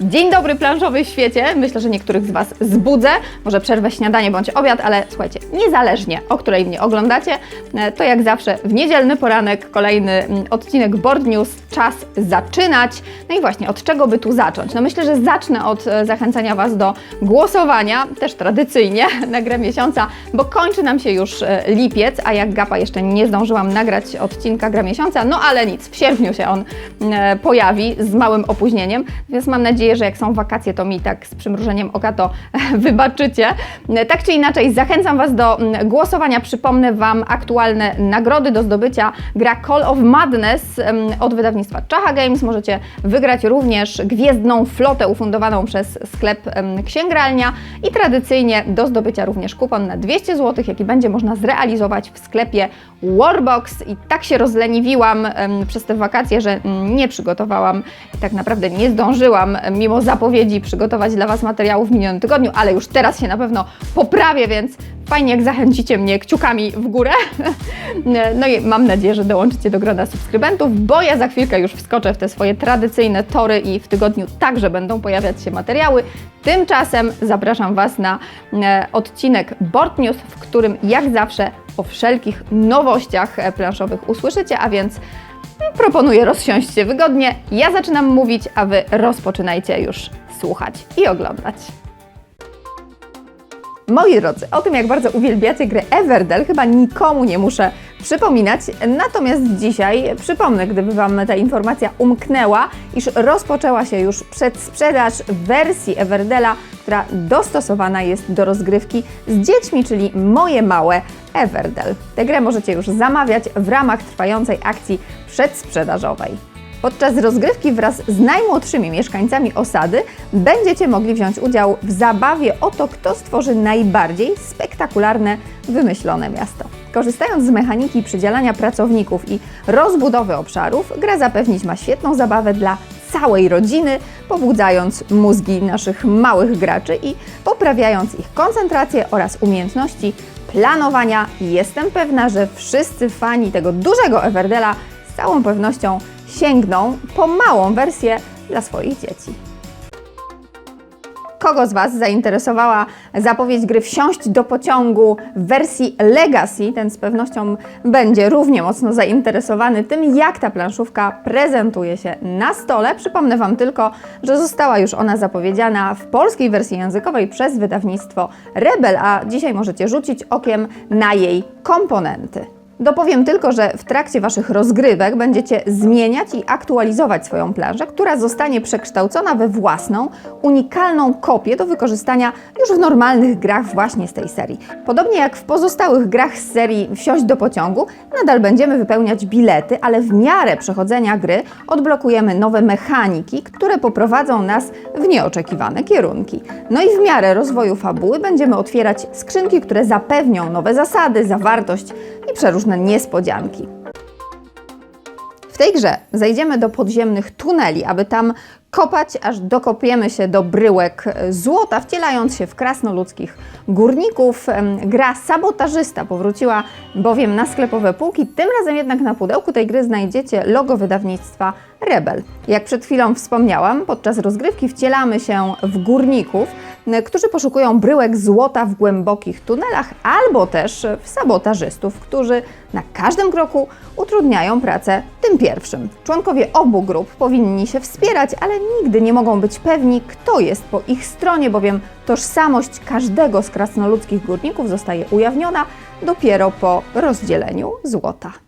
Dzień dobry planszowy świecie. Myślę, że niektórych z Was zbudzę. Może przerwę śniadanie bądź obiad, ale słuchajcie, niezależnie o której mnie oglądacie, e, to jak zawsze w niedzielny poranek kolejny mm, odcinek Board News. Czas zaczynać. No i właśnie, od czego by tu zacząć? No myślę, że zacznę od e, zachęcania Was do głosowania, też tradycyjnie na grę miesiąca, bo kończy nam się już e, lipiec, a jak gapa jeszcze nie zdążyłam nagrać odcinka gra miesiąca, no ale nic, w sierpniu się on e, pojawi z małym opóźnieniem, więc mam nadzieję, że jak są wakacje, to mi tak z przymrużeniem oka to wybaczycie. Tak czy inaczej, zachęcam Was do głosowania. Przypomnę Wam aktualne nagrody do zdobycia. Gra Call of Madness od wydawnictwa Czacha Games. Możecie wygrać również gwiezdną flotę ufundowaną przez sklep Księgralnia i tradycyjnie do zdobycia również kupon na 200 zł, jaki będzie można zrealizować w sklepie Warbox. I tak się rozleniwiłam przez te wakacje, że mm, nie przygotowałam i tak naprawdę nie zdążyłam, mimo zapowiedzi, przygotować dla Was materiału w minionym tygodniu, ale już teraz się na pewno poprawię, więc fajnie jak zachęcicie mnie kciukami w górę. No i mam nadzieję, że dołączycie do grona subskrybentów, bo ja za chwilkę już wskoczę w te swoje tradycyjne tory i w tygodniu także będą pojawiać się materiały. Tymczasem zapraszam Was na e, odcinek Board News, w którym jak zawsze o wszelkich nowościach e, planszowych usłyszycie, a więc proponuję rozsiąść się wygodnie. Ja zaczynam mówić, a Wy rozpoczynajcie już słuchać i oglądać. Moi drodzy, o tym jak bardzo uwielbiacie grę Everdell chyba nikomu nie muszę przypominać, natomiast dzisiaj przypomnę, gdyby Wam ta informacja umknęła, iż rozpoczęła się już przedsprzedaż wersji Everdella, która dostosowana jest do rozgrywki z dziećmi, czyli moje małe Everdell. Tę grę możecie już zamawiać w ramach trwającej akcji przedsprzedażowej. Podczas rozgrywki wraz z najmłodszymi mieszkańcami osady będziecie mogli wziąć udział w zabawie o to, kto stworzy najbardziej spektakularne, wymyślone miasto. Korzystając z mechaniki przydzielania pracowników i rozbudowy obszarów, gra zapewnić ma świetną zabawę dla całej rodziny, pobudzając mózgi naszych małych graczy i poprawiając ich koncentrację oraz umiejętności planowania. Jestem pewna, że wszyscy fani tego dużego Everdela całą pewnością sięgną po małą wersję dla swoich dzieci. Kogo z Was zainteresowała zapowiedź gry Wsiąść do pociągu w wersji Legacy? Ten z pewnością będzie równie mocno zainteresowany tym, jak ta planszówka prezentuje się na stole. Przypomnę Wam tylko, że została już ona zapowiedziana w polskiej wersji językowej przez wydawnictwo Rebel, a dzisiaj możecie rzucić okiem na jej komponenty. Dopowiem tylko, że w trakcie Waszych rozgrywek będziecie zmieniać i aktualizować swoją planżę, która zostanie przekształcona we własną, unikalną kopię do wykorzystania już w normalnych grach właśnie z tej serii. Podobnie jak w pozostałych grach z serii Wsiąść do pociągu, nadal będziemy wypełniać bilety, ale w miarę przechodzenia gry odblokujemy nowe mechaniki, które poprowadzą nas w nieoczekiwane kierunki. No i w miarę rozwoju fabuły będziemy otwierać skrzynki, które zapewnią nowe zasady, zawartość i przeróżne niespodzianki. W tej grze zejdziemy do podziemnych tuneli, aby tam kopać, aż dokopiemy się do bryłek złota, wcielając się w krasnoludzkich górników. Gra sabotażysta powróciła bowiem na sklepowe półki, tym razem jednak na pudełku tej gry znajdziecie logo wydawnictwa Rebel. Jak przed chwilą wspomniałam, podczas rozgrywki wcielamy się w górników, którzy poszukują bryłek złota w głębokich tunelach, albo też w sabotażystów, którzy na każdym kroku utrudniają pracę tym pierwszym. Członkowie obu grup powinni się wspierać, ale nigdy nie mogą być pewni, kto jest po ich stronie, bowiem tożsamość każdego z krasnoludzkich górników zostaje ujawniona dopiero po rozdzieleniu złota.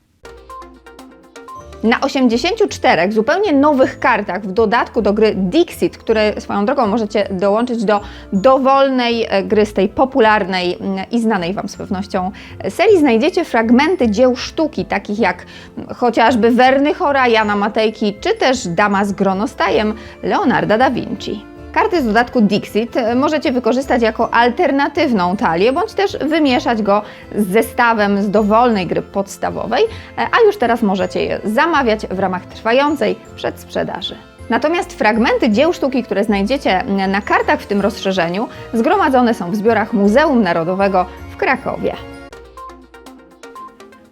Na 84 zupełnie nowych kartach, w dodatku do gry Dixit, które swoją drogą możecie dołączyć do dowolnej e, gry z tej popularnej mm, i znanej Wam z pewnością serii, znajdziecie fragmenty dzieł sztuki, takich jak mm, chociażby Werny Chora, Jana Matejki, czy też Dama z gronostajem Leonarda da Vinci. Karty z dodatku Dixit e, możecie wykorzystać jako alternatywną talię, bądź też wymieszać go z zestawem z dowolnej gry podstawowej, e, a już teraz możecie je zamawiać w ramach trwającej przedsprzedaży. Natomiast fragmenty dzieł sztuki, które znajdziecie na kartach w tym rozszerzeniu, zgromadzone są w zbiorach Muzeum Narodowego w Krakowie.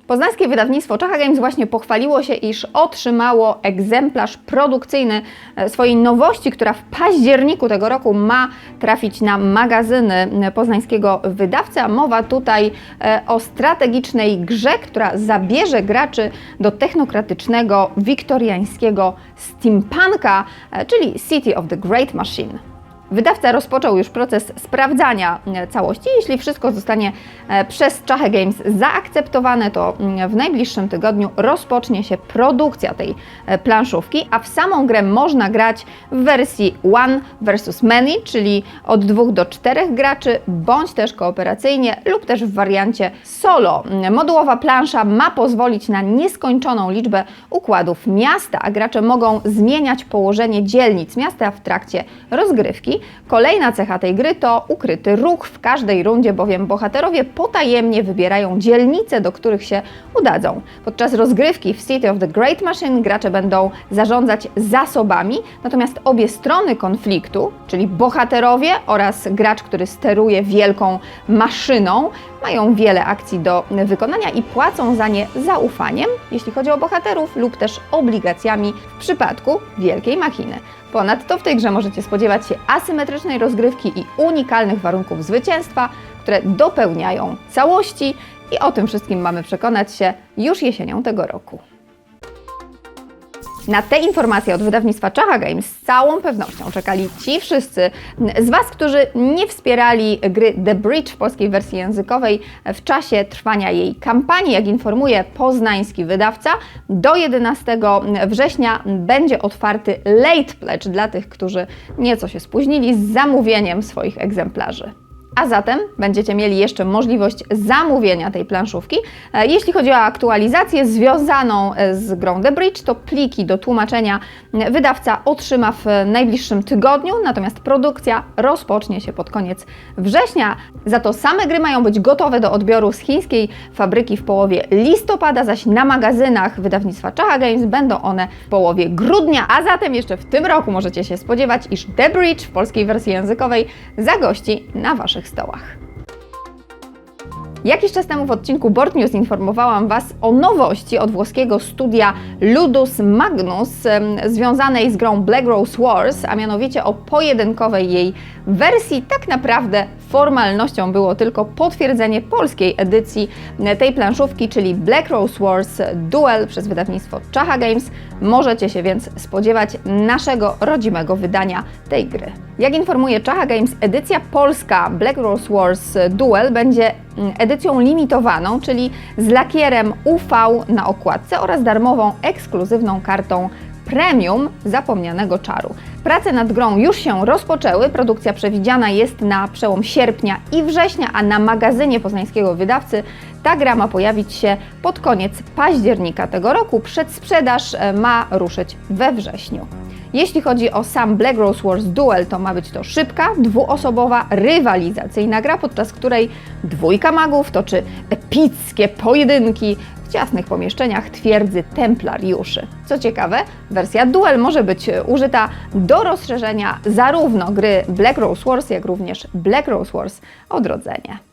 Poznańskie wydawnictwo Czacha Games właśnie pochwaliło się, iż otrzymało egzemplarz produkcyjny e, swojej nowości, która w październiku tego roku ma trafić na magazyny e, poznańskiego wydawcy. A mowa tutaj e, o strategicznej grze, która zabierze graczy do technokratycznego, wiktoriańskiego steampunka, czyli City of the Great Machine. Wydawca rozpoczął już proces sprawdzania e, całości. Jeśli wszystko zostanie e, przez Czachę Games zaakceptowane, to mm, w najbliższym tygodniu rozpocznie się produkcja tej e, planszówki, a w samą grę można grać w wersji One versus Many, czyli od dwóch do czterech graczy, bądź też kooperacyjnie lub też w wariancie solo. Modułowa plansza ma pozwolić na nieskończoną liczbę układów miasta, a gracze mogą zmieniać położenie dzielnic miasta w trakcie rozgrywki. Kolejna cecha tej gry to ukryty ruch w każdej rundzie, bowiem bohaterowie potajemnie wybierają dzielnice, do których się udadzą. Podczas rozgrywki w City of the Great Machine gracze będą zarządzać zasobami, natomiast obie strony konfliktu, czyli bohaterowie oraz gracz, który steruje wielką maszyną, mają wiele akcji do wykonania i płacą za nie zaufaniem, jeśli chodzi o bohaterów, lub też obligacjami w przypadku wielkiej machiny. Ponadto w tej grze możecie spodziewać się asymetrycznej rozgrywki i unikalnych warunków zwycięstwa, które dopełniają całości i o tym wszystkim mamy przekonać się już jesienią tego roku. Na te informacje od wydawnictwa Czacha Games z całą pewnością czekali ci wszyscy z Was, którzy nie wspierali gry The Bridge w polskiej wersji językowej w czasie trwania jej kampanii. Jak informuje poznański wydawca, do 11 września będzie otwarty late pledge dla tych, którzy nieco się spóźnili z zamówieniem swoich egzemplarzy. A zatem będziecie mieli jeszcze możliwość zamówienia tej planszówki. E, Jeśli chodzi o aktualizację związaną e, z grą The Bridge, to pliki do tłumaczenia wydawca otrzyma w najbliższym tygodniu, natomiast produkcja rozpocznie się pod koniec września. Za to same gry mają być gotowe do odbioru z chińskiej fabryki w połowie listopada, zaś na magazynach wydawnictwa Czacha Games będą one w połowie grudnia, a zatem jeszcze w tym roku możecie się spodziewać, iż The Bridge w polskiej wersji językowej zagości na Waszych stołach. Jakiś czas temu w odcinku Board News informowałam Was o nowości od włoskiego studia Ludus Magnus związanej z grą Black Rose Wars, a mianowicie o pojedynkowej jej wersji. Tak naprawdę formalnością było tylko potwierdzenie polskiej edycji tej planszówki, czyli Black Rose Wars Duel przez wydawnictwo Czacha Games. Możecie się więc spodziewać naszego rodzimego wydania tej gry. Jak informuje Czacha Games, edycja polska Black Rose Wars Duel będzie mm, edycją limitowaną, czyli z lakierem UV na okładce oraz darmową ekskluzywną kartą premium zapomnianego czaru. Prace nad grą już się rozpoczęły. Produkcja przewidziana jest na przełom sierpnia i września, a na magazynie poznańskiego wydawcy ta gra ma pojawić się pod koniec października tego roku. Przedsprzedaż e, ma ruszyć we wrześniu. Jeśli chodzi o sam Black Rose Wars Duel, to ma być to szybka, dwuosobowa, rywalizacyjna gra, podczas której dwójka magów toczy epickie pojedynki w ciasnych pomieszczeniach twierdzy templariuszy. Co ciekawe, wersja Duel może być e, użyta do rozszerzenia zarówno gry Black Rose Wars, jak również Black Rose Wars Odrodzenie.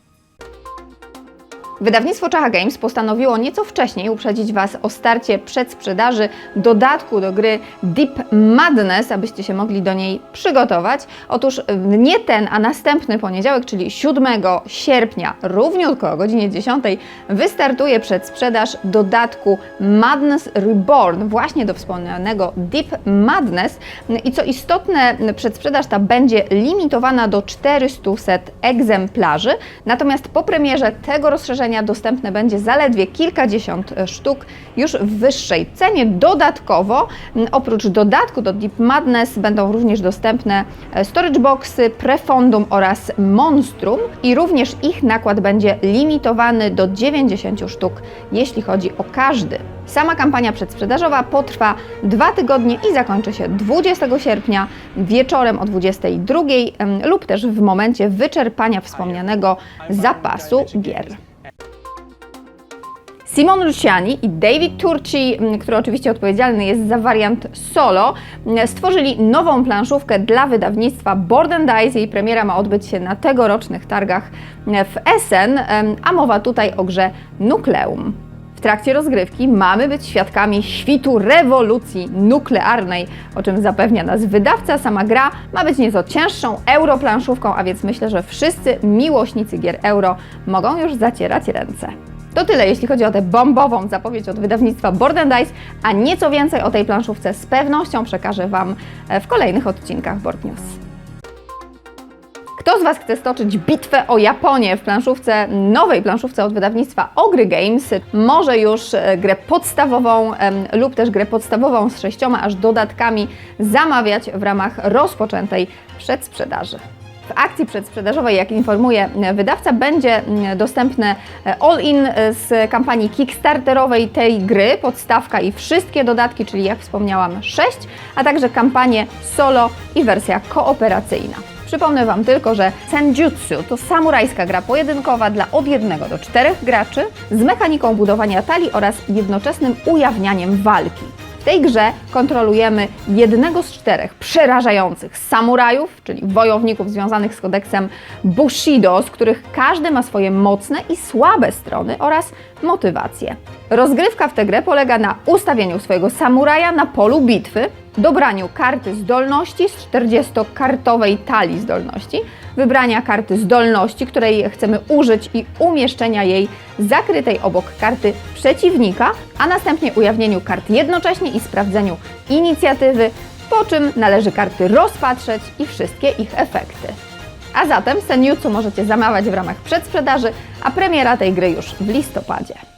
Wydawnictwo Czacha Games postanowiło nieco wcześniej uprzedzić Was o starcie przedsprzedaży dodatku do gry Deep Madness, abyście się mogli do niej przygotować. Otóż nie ten, a następny poniedziałek, czyli 7 sierpnia, równiutko o godzinie 10, wystartuje przedsprzedaż dodatku Madness Reborn, właśnie do wspomnianego Deep Madness. I co istotne, przedsprzedaż ta będzie limitowana do 400 egzemplarzy, natomiast po premierze tego rozszerzenia dostępne będzie zaledwie kilkadziesiąt sztuk już w wyższej cenie. Dodatkowo, oprócz dodatku do Deep Madness będą również dostępne e, storage boxy, prefondum oraz monstrum i również ich nakład będzie limitowany do 90 sztuk, jeśli chodzi o każdy. Sama kampania przedsprzedażowa potrwa dwa tygodnie i zakończy się 20 sierpnia wieczorem o 22 em, lub też w momencie wyczerpania wspomnianego zapasu gier. Simon Luciani i David Turci, m, który oczywiście odpowiedzialny jest za wariant solo, m, stworzyli nową planszówkę dla wydawnictwa Board and Dice. Jej premiera ma odbyć się na tegorocznych targach m, w Essen, a mowa tutaj o grze Nukleum. W trakcie rozgrywki mamy być świadkami świtu rewolucji nuklearnej, o czym zapewnia nas wydawca. Sama gra ma być nieco cięższą europlanszówką, a więc myślę, że wszyscy miłośnicy gier euro mogą już zacierać ręce. To tyle, jeśli chodzi o tę bombową zapowiedź od wydawnictwa Board Dice, a nieco więcej o tej planszówce z pewnością przekażę Wam e, w kolejnych odcinkach Board News. Kto z Was chce stoczyć bitwę o Japonię w planszówce, nowej planszówce od wydawnictwa Ogry Games, może już e, grę podstawową lub też grę podstawową z sześcioma aż dodatkami zamawiać w ramach rozpoczętej przedsprzedaży. W akcji przedsprzedażowej, jak informuje e, wydawca, będzie dostępne e, all-in e, z kampanii kickstarterowej tej gry, podstawka i wszystkie dodatki, czyli jak wspomniałam 6, a także kampanie solo i wersja kooperacyjna. Przypomnę Wam tylko, że Senjutsu to samurajska gra pojedynkowa dla od 1 do 4 graczy z mechaniką budowania talii oraz jednoczesnym ujawnianiem walki. Tej grze kontrolujemy jednego z czterech przerażających samurajów, czyli wojowników związanych z kodeksem Bushido, z których każdy ma swoje mocne i słabe strony oraz motywacje. Rozgrywka w tę grę polega na ustawieniu swojego samuraja na polu bitwy, dobraniu karty zdolności z 40-kartowej talii zdolności, wybrania karty zdolności, której chcemy użyć i umieszczenia jej zakrytej obok karty przeciwnika, a następnie ujawnieniu kart jednocześnie i sprawdzeniu inicjatywy, po czym należy karty rozpatrzeć i wszystkie ich efekty. A zatem Senjutsu możecie zamawiać w ramach przedsprzedaży, a premiera tej gry już w listopadzie.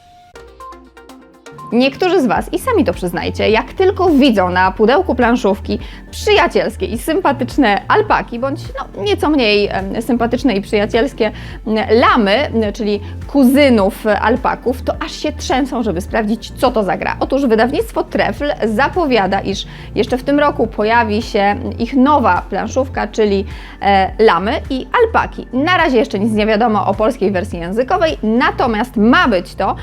Niektórzy z Was, i sami to przyznajcie, jak tylko widzą na pudełku planszówki przyjacielskie i sympatyczne alpaki, bądź no, nieco mniej sympatyczne i przyjacielskie lamy, czyli kuzynów alpaków, to aż się trzęsą, żeby sprawdzić, co to za gra. Otóż wydawnictwo Trefl zapowiada, iż jeszcze w tym roku pojawi się ich nowa planszówka, czyli e, lamy i alpaki. Na razie jeszcze nic nie wiadomo o polskiej wersji językowej, natomiast ma być to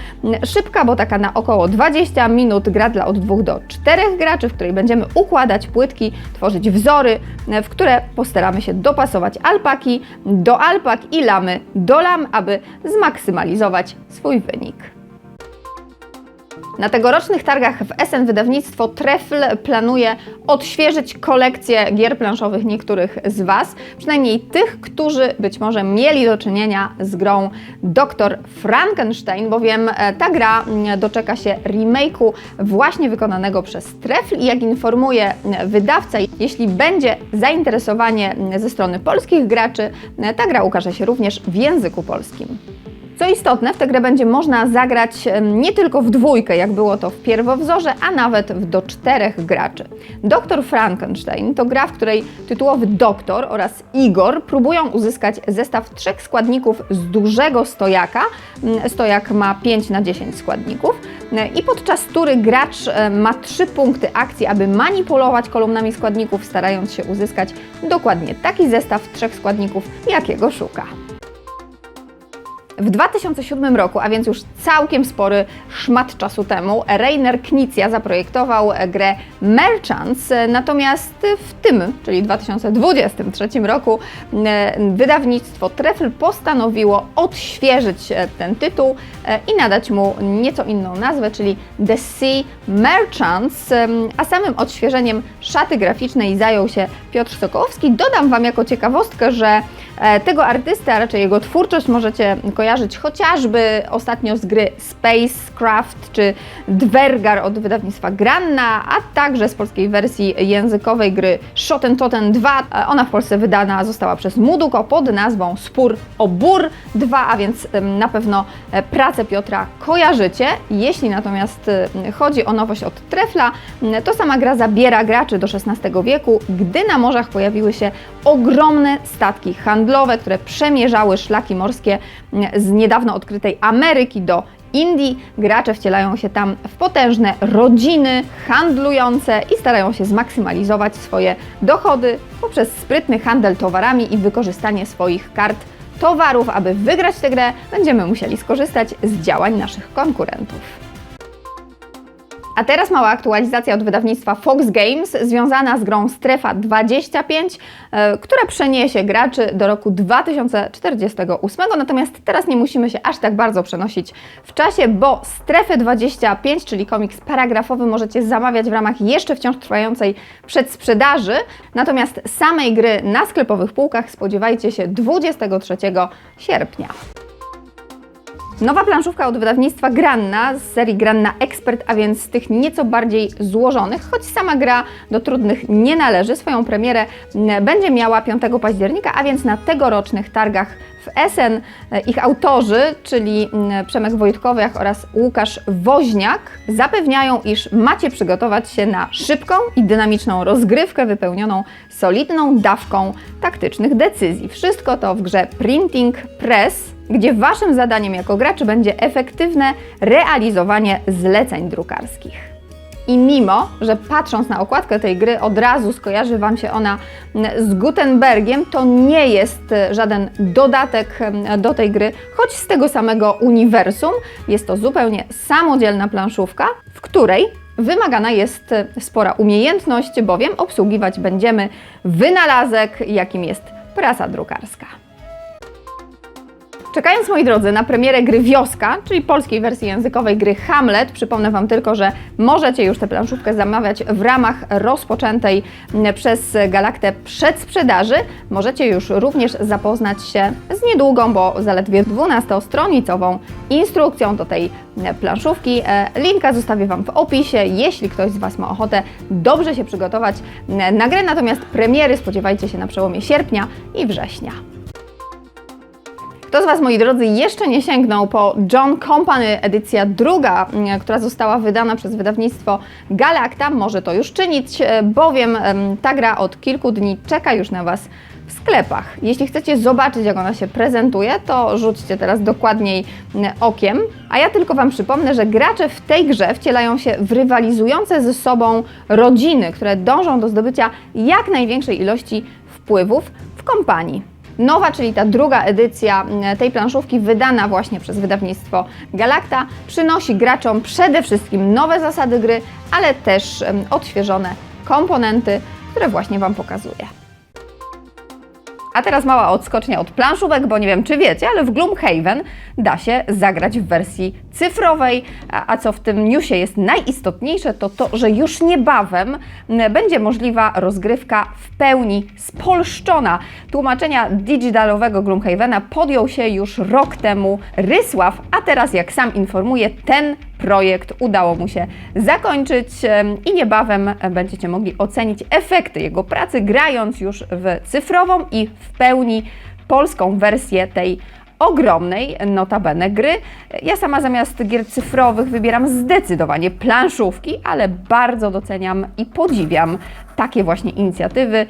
szybka, bo taka na około 20 minut gra dla od 2 do 4 graczy, w której będziemy układać płytki, tworzyć wzory, e, w które postaramy się dopasować alpaki do alpak i lamy do lam, aby zmaksymalizować swój wynik. Na tegorocznych targach w SN Wydawnictwo Trefl planuje odświeżyć kolekcję gier planszowych niektórych z Was, przynajmniej tych, którzy być może mieli do czynienia z grą Dr. Frankenstein, bowiem e, ta gra mm, doczeka się remake'u właśnie wykonanego przez Trefl i jak informuje mm, wydawca, jeśli będzie zainteresowanie mm, ze strony polskich graczy, mm, ta gra ukaże się również w języku polskim. Co istotne, w tę grę będzie można zagrać nie tylko w dwójkę, jak było to w pierwowzorze, a nawet w do czterech graczy. Doktor Frankenstein to gra, w której tytułowy doktor oraz Igor próbują uzyskać zestaw trzech składników z dużego stojaka. Mm, Stojak ma 5 na 10 składników E, i podczas tury gracz e, ma trzy punkty akcji, aby manipulować kolumnami składników, starając się uzyskać dokładnie taki zestaw trzech składników, jakiego szuka. W 2007 roku, a więc już całkiem spory szmat czasu temu, Rainer Knizia zaprojektował grę Merchants, natomiast w tym, czyli 2023 roku, wydawnictwo Trefl postanowiło odświeżyć ten tytuł i nadać mu nieco inną nazwę, czyli The Sea Merchants, a samym odświeżeniem szaty graficznej zajął się Piotr Sokołowski. Dodam Wam jako ciekawostkę, że E, Tego artystę, a raczej jego twórczość możecie kojarzyć chociażby ostatnio z gry Spacecraft czy Dwergar od wydawnictwa Granna, a także z polskiej wersji językowej gry Shoten 2. E, Ona w Polsce wydana została przez Muduko pod nazwą Spór o Bór 2, a więc na pewno e, pracę Piotra kojarzycie. Jeśli natomiast e, chodzi o nowość od Trefla, to sama gra zabiera graczy do XVI wieku, gdy na morzach pojawiły się ogromne statki handlowe, które przemierzały szlaki morskie z niedawno odkrytej Ameryki do Indii. Gracze wcielają się tam w potężne rodziny handlujące i starają się zmaksymalizować swoje dochody poprzez sprytny handel towarami i wykorzystanie swoich kart towarów. Aby wygrać tę grę, będziemy musieli skorzystać z działań naszych konkurentów. A teraz mała aktualizacja od wydawnictwa Fox Games związana z grą Strefa 25, e, która przeniesie graczy do roku 2048. Natomiast teraz nie musimy się aż tak bardzo przenosić w czasie, bo Strefę 25, czyli komiks paragrafowy, możecie zamawiać w ramach jeszcze wciąż trwającej przedsprzedaży. Natomiast samej gry na sklepowych półkach spodziewajcie się 23 sierpnia. Nowa planszówka od wydawnictwa Granna z serii Granna Expert, a więc z tych nieco bardziej złożonych, choć sama gra do trudnych nie należy. Swoją premierę będzie miała 5 października, a więc na tegorocznych targach w Essen. E, Ich autorzy, czyli Przemek Wojtkowiak oraz Łukasz Woźniak, zapewniają, iż macie przygotować się na szybką i dynamiczną rozgrywkę wypełnioną solidną dawką taktycznych decyzji. Wszystko to w grze Printing Press, gdzie Waszym zadaniem jako graczy będzie efektywne realizowanie zleceń drukarskich. I mimo, że patrząc na okładkę tej gry od razu skojarzy Wam się ona z Gutenbergiem, to nie jest e, żaden dodatek do tej gry, choć z tego samego uniwersum. Jest to zupełnie samodzielna planszówka, w której wymagana jest e, spora umiejętność, bowiem obsługiwać będziemy wynalazek, jakim jest prasa drukarska. Czekając, moi drodzy, na premierę gry Wioska, czyli polskiej wersji językowej gry Hamlet, przypomnę Wam tylko, że możecie już tę planszówkę zamawiać w ramach rozpoczętej przez Galaktę przedsprzedaży. Możecie już również zapoznać się z niedługą, bo zaledwie 12-stronicową instrukcją do tej planszówki. E, Linka zostawię Wam w opisie, jeśli ktoś z Was ma ochotę dobrze się przygotować na grę. Natomiast premiery spodziewajcie się na przełomie sierpnia i września. Kto z Was, moi drodzy, jeszcze nie sięgnął po John Company edycja druga, m, która została wydana przez wydawnictwo Galacta, może to już czynić, e, bowiem em, ta gra od kilku dni czeka już na Was w sklepach. Jeśli chcecie zobaczyć, jak ona się prezentuje, to rzućcie teraz dokładniej okiem. A ja tylko Wam przypomnę, że gracze w tej grze wcielają się w rywalizujące ze sobą rodziny, które dążą do zdobycia jak największej ilości wpływów w kompanii. Nowa, czyli ta druga edycja m, tej planszówki, wydana właśnie przez wydawnictwo Galacta, przynosi graczom przede wszystkim nowe zasady gry, ale też em, odświeżone komponenty, które właśnie Wam pokazuję. A teraz mała odskocznia od planszówek, bo nie wiem czy wiecie, ale w Gloomhaven da się zagrać w wersji cyfrowej. A, a co w tym newsie jest najistotniejsze, to to, że już niebawem będzie możliwa rozgrywka w pełni spolszczona. Tłumaczenia digitalowego Gloomhavena podjął się już rok temu Rysław, a teraz jak sam informuje, ten projekt udało mu się zakończyć i niebawem będziecie mogli ocenić efekty jego pracy, grając już w cyfrową i w pełni polską wersję tej ogromnej notabene gry. Ja sama zamiast gier cyfrowych wybieram zdecydowanie planszówki, ale bardzo doceniam i podziwiam takie właśnie inicjatywy.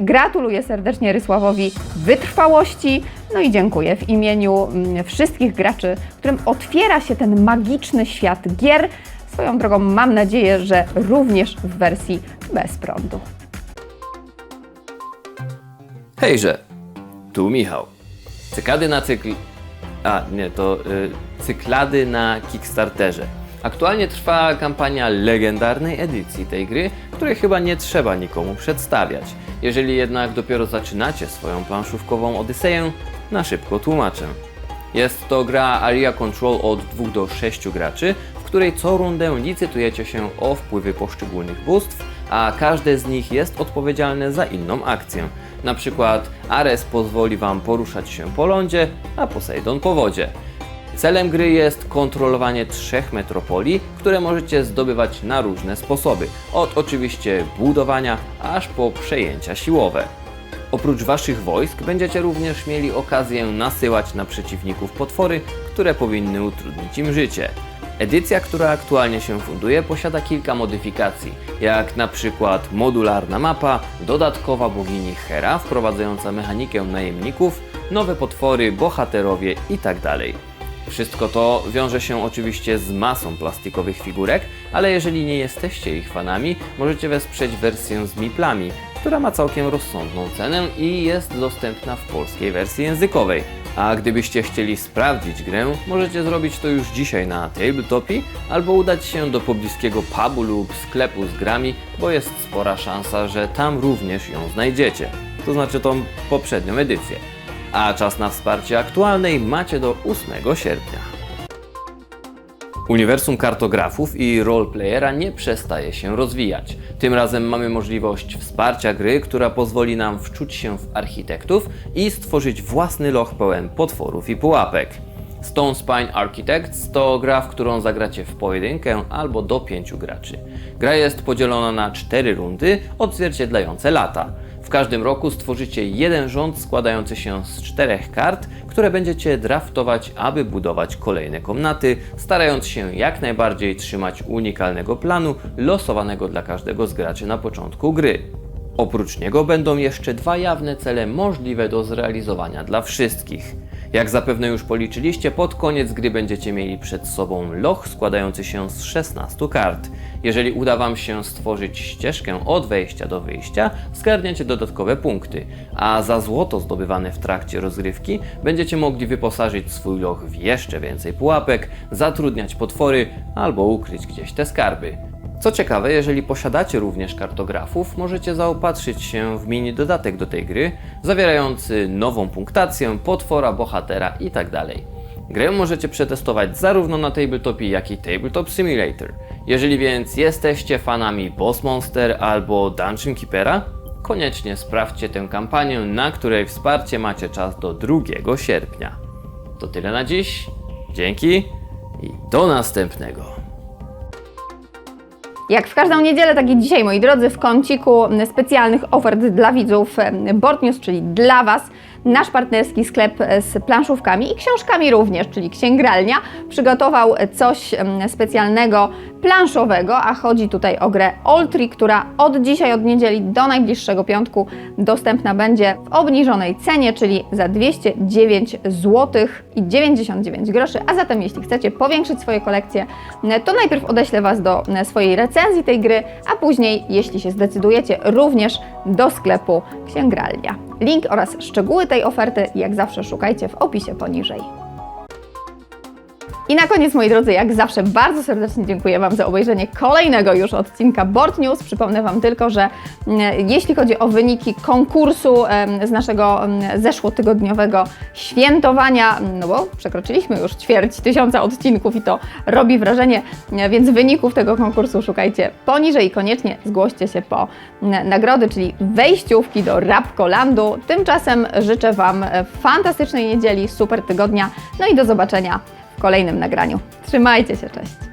Gratuluję serdecznie Rysławowi wytrwałości, no i dziękuję w imieniu mm, wszystkich graczy, którym otwiera się ten magiczny świat gier. Swoją drogą mam nadzieję, że również w wersji bez prądu. Hejże, tu Michał. Cykady na cykl... A, nie, to y, cyklady na Kickstarterze. Aktualnie trwa kampania legendarnej edycji tej gry, której chyba nie trzeba nikomu przedstawiać. Jeżeli jednak dopiero zaczynacie swoją planszówkową odyseję, na szybko tłumaczę. Jest to gra Area Control od 2 do 6 graczy, w której co rundę licytujecie się o wpływy poszczególnych bóstw, a każde z nich jest odpowiedzialne za inną akcję. Na przykład Ares pozwoli Wam poruszać się po lądzie, a Poseidon po wodzie. Celem gry jest kontrolowanie trzech metropolii, które możecie zdobywać na różne sposoby, od oczywiście budowania aż po przejęcia siłowe. Oprócz waszych wojsk będziecie również mieli okazję nasyłać na przeciwników potwory, które powinny utrudnić im życie. Edycja, która aktualnie się funduje, posiada kilka modyfikacji, jak na przykład modularna mapa, dodatkowa bogini Hera wprowadzająca mechanikę najemników, nowe potwory, bohaterowie itd. Wszystko to wiąże się oczywiście z masą plastikowych figurek, ale jeżeli nie jesteście ich fanami, możecie wesprzeć wersję z miplami, która ma całkiem rozsądną cenę i jest dostępna w polskiej wersji językowej. A gdybyście chcieli sprawdzić grę, możecie zrobić to już dzisiaj na Tabletopie albo udać się do pobliskiego pubu lub sklepu z grami, bo jest spora szansa, że tam również ją znajdziecie. To znaczy tą poprzednią edycję. A czas na wsparcie aktualnej macie do 8 sierpnia. Uniwersum kartografów i roleplayera nie przestaje się rozwijać. Tym razem mamy możliwość wsparcia gry, która pozwoli nam wczuć się w architektów i stworzyć własny loch pełen potworów i pułapek. Stone Spine Architects to gra, w którą zagracie w pojedynkę albo do pięciu graczy. Gra jest podzielona na cztery rundy odzwierciedlające lata. W każdym roku stworzycie jeden rząd składający się z czterech kart, które będziecie draftować, aby budować kolejne komnaty, starając się jak najbardziej trzymać unikalnego planu losowanego dla każdego z graczy na początku gry. Oprócz niego będą jeszcze dwa jawne cele możliwe do zrealizowania dla wszystkich. Jak zapewne już policzyliście, pod koniec gry będziecie mieli przed sobą loch składający się z 16 kart. Jeżeli uda Wam się stworzyć ścieżkę od wejścia do wyjścia, zgarniecie dodatkowe punkty, a za złoto zdobywane w trakcie rozgrywki będziecie mogli wyposażyć swój loch w jeszcze więcej pułapek, zatrudniać potwory albo ukryć gdzieś te skarby. Co ciekawe, jeżeli posiadacie również kartografów, możecie zaopatrzyć się w mini dodatek do tej gry, zawierający nową punktację, potwora, bohatera itd. Grę możecie przetestować zarówno na Tabletopie, jak i Tabletop Simulator. Jeżeli więc jesteście fanami Boss Monster albo Dungeon Keepera, koniecznie sprawdźcie tę kampanię, na której wsparcie macie czas do 2 sierpnia. To tyle na dziś. Dzięki i do następnego. Jak w każdą niedzielę, tak i dzisiaj, moi drodzy, w kąciku specjalnych ofert dla widzów Board News, czyli dla Was, nasz partnerski sklep z planszówkami i książkami również, czyli Księgralnia, przygotował coś em, specjalnego planszowego, a chodzi tutaj o grę Oltri, która od dzisiaj, od niedzieli do najbliższego piątku dostępna będzie w obniżonej cenie, czyli za 209 zł i 99 groszy. A zatem, jeśli chcecie powiększyć swoje kolekcje, to najpierw odeślę Was do swojej recenzji tej gry, a później, jeśli się zdecydujecie, również do sklepu Księgralnia. Link oraz szczegóły tej oferty, jak zawsze, szukajcie w opisie poniżej. I na koniec, moi drodzy, jak zawsze bardzo serdecznie dziękuję Wam za obejrzenie kolejnego już odcinka Board News. Przypomnę Wam tylko, że mm, jeśli chodzi o wyniki konkursu z naszego em, zeszłotygodniowego świętowania, no bo przekroczyliśmy już ćwierć tysiąca odcinków i to robi wrażenie, więc wyników tego konkursu szukajcie poniżej i koniecznie zgłoście się po nagrody, czyli wejściówki do Rapkolandu. Tymczasem życzę Wam fantastycznej niedzieli, super tygodnia, no i do zobaczenia w kolejnym nagraniu. Trzymajcie się, cześć!